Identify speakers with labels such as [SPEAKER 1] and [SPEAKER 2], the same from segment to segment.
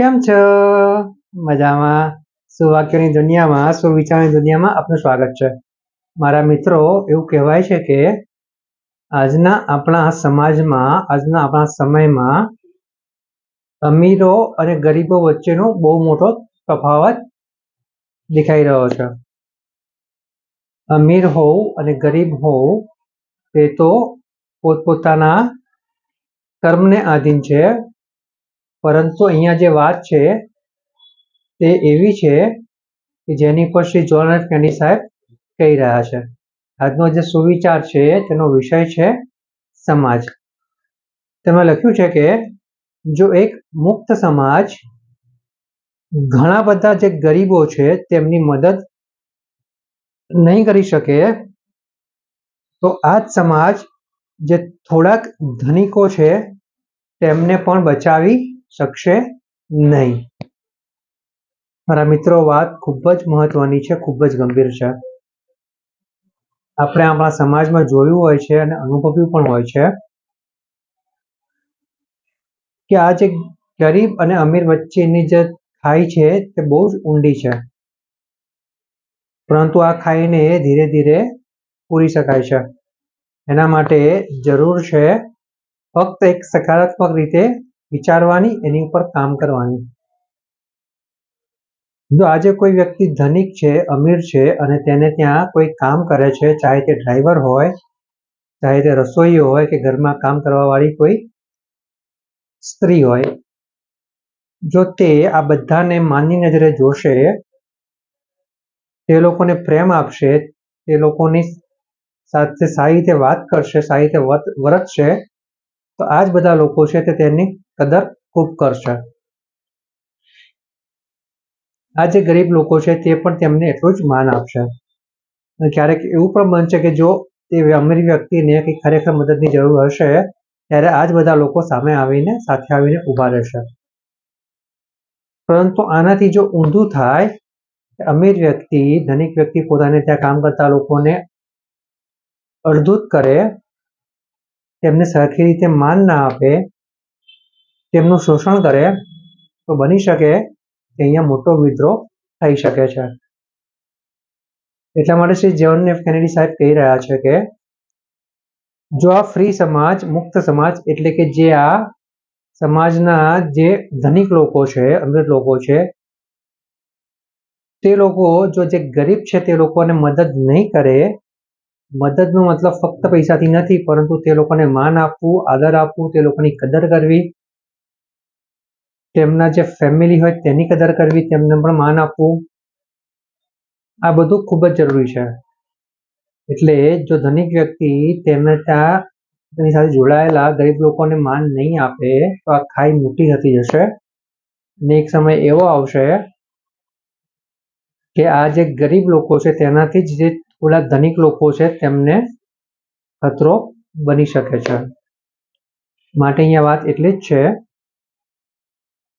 [SPEAKER 1] કેમ છો? મજામાં. સુવાક્યોની દુનિયામાં, સુવિચારની દુનિયામાં આપનું સ્વાગત છે. મારા મિત્રો, એવું કહેવાય છે કે આજના આપણા સમાજમાં, આજના આપણા સમયમાં અમીરો અને ગરીબો વચ્ચેનો બહુ મોટો તફાવત દેખાઈ રહ્યો છે. અમીર હોવું અને ગરીબ હોવું તે તો પોતપોતાના કર્મને આધીન છે. પરંતુ અહીંયા જે વાત છે, તે એવી છે કે જેની પર શ્રી જોનાથ કેની સાહેબ કહી રહ્યા છે. આજનો જે સુવિચાર છે, તેનો વિષય છે સમાજ. તેમાં લખ્યું છે કે, જો એક મુક્ત સમાજ ઘણા બધા જે ગરીબો છે, તેમની મદદ નહીં કરી શકે, તો આ જ સમાજ જે થોડાક ધનિકો છે, તેમને પણ બચાવી શકશે નહીં. મારા મિત્રો, વાત ખૂબ જ મહત્વની છે, ખૂબ જ ગંભીર છે. આપણે આપણા સમાજમાં જોયું હોય છે અને અનુભવ્યું પણ હોય છે કે આ જે ગરીબ અને અમીર વચ્ચેની જે ખાઈ છે તે બહુ જ ઊંડી છે. પરંતુ આ ખાઈને ધીરે ધીરે પૂરી શકાય છે. એના માટે જરૂર છે ફક્ત એક સકારાત્મક રીતે વિચારવાની, એની ઉપર કામ કરવાની. જો આજે કોઈ વ્યક્તિ ધનિક છે, અમીર છે અને તેને ત્યાં કોઈ કામ કરે છે, ચાહે તે ડ્રાઈવર હોય, ચાહે તે રસોઈ હોય કે ઘરમાં કામ કરવાવાળી કોઈ સ્ત્રી હોય, જો તે આ બધાને માનની નજરે જોશે, તે લોકોને પ્રેમ આપશે, તે લોકોની સાથે સારી રીતે વાત કરશે, સારી રીતે વર્ત- વર્તશે તો આ જ બધા લોકો છે તે તેની કદર ખૂબ કરશે. આ જે ગરીબ લોકો છે તે પણ તેમને એટલું જ માન આપશે. ક્યારેક એવું પણ બનશે કે જો તે અમીર વ્યક્તિને કંઈ ખરેખર મદદની જરૂર હશે, ત્યારે આ જ બધા લોકો સામે આવીને, સાથે આવીને ઊભા રહેશે. પરંતુ આનાથી જો ઊંધું થાય અમીર વ્યક્તિ, ધનિક વ્યક્તિ પોતાને ત્યાં કામ કરતા લોકોને અડધૂત કરે તેમને સરખી રીતે માન ના આપે, તેમનું શોષણ કરે, તો બની શકે કે અહીંયા મોટો વિદ્રોહ થઈ શકે છે. એટલા માટે શ્રી જ્હોન એફ કેનેડી સાહેબ કહી રહ્યા છે કે, જો આ ફ્રી સમાજ, મુક્ત સમાજ, એટલે કે જે આ સમાજના જે ધનિક લોકો છે અમીર લોકો છે, તે લોકો જો જે ગરીબ છે તે લોકોને મદદ નહીં કરે મદદનો મતલબ ફક્ત પૈસાથી નથી, પરંતુ તે લોકોને માન આપવું, આદર આપવું, તે લોકોની કદર કરવી. તેમના જે ફેમિલી હોય તેની કદર કરવી, તેમને પણ માન આપવું. આ બધું ખૂબ જ જરૂરી છે. એટલે જો ધનિક વ્યક્તિ તેમને ત્યાં તેની સાથે જોડાયેલા ગરીબ લોકોને માન નહીં આપે, તો આ ખાઈ મોટી થતી જશે. અને એક સમય એવો આવશે કે આ જે ગરીબ લોકો છે તેનાથી જ જે થોડા ધનિક લોકો છે, તેમને ખતરો બની શકે છે. માટે અહીંયા વાત એટલી જ છે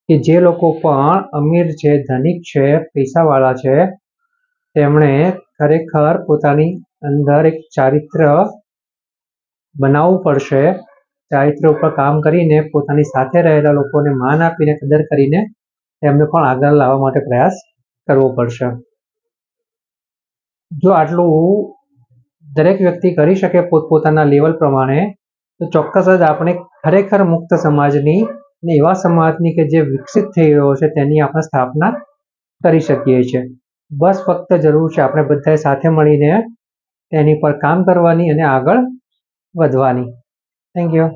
[SPEAKER 1] કે જે લોકો પણ અમીર છે, ધનિક છે, પૈસાવાળા છે, તેમણે ખરેખર પોતાની અંદર એક ચારિત્ર બનાવવું પડશે. ચારિત્ર ઉપર કામ કરીને પોતાની સાથે રહેલા લોકોને માન આપીને, કદર કરીને તેમને પણ આગળ લાવવા માટે પ્રયાસ કરવો પડશે. જો આટલું દરેક વ્યક્તિ કરી શકે પોતપોતાના લેવલ પ્રમાણે, તો ચોક્કસ જ આપણે ખરેખર મુક્ત સમાજની ને એવા સમાજની કે જે વિકસિત થઈ રહ્યો છે તેની આપણે સ્થાપના કરી શકીએ છીએ. બસ ફક્ત જરૂર છે આપણે બધાએ સાથે મળીને તેની પર કામ કરવાની અને આગળ વધવાની. Thank you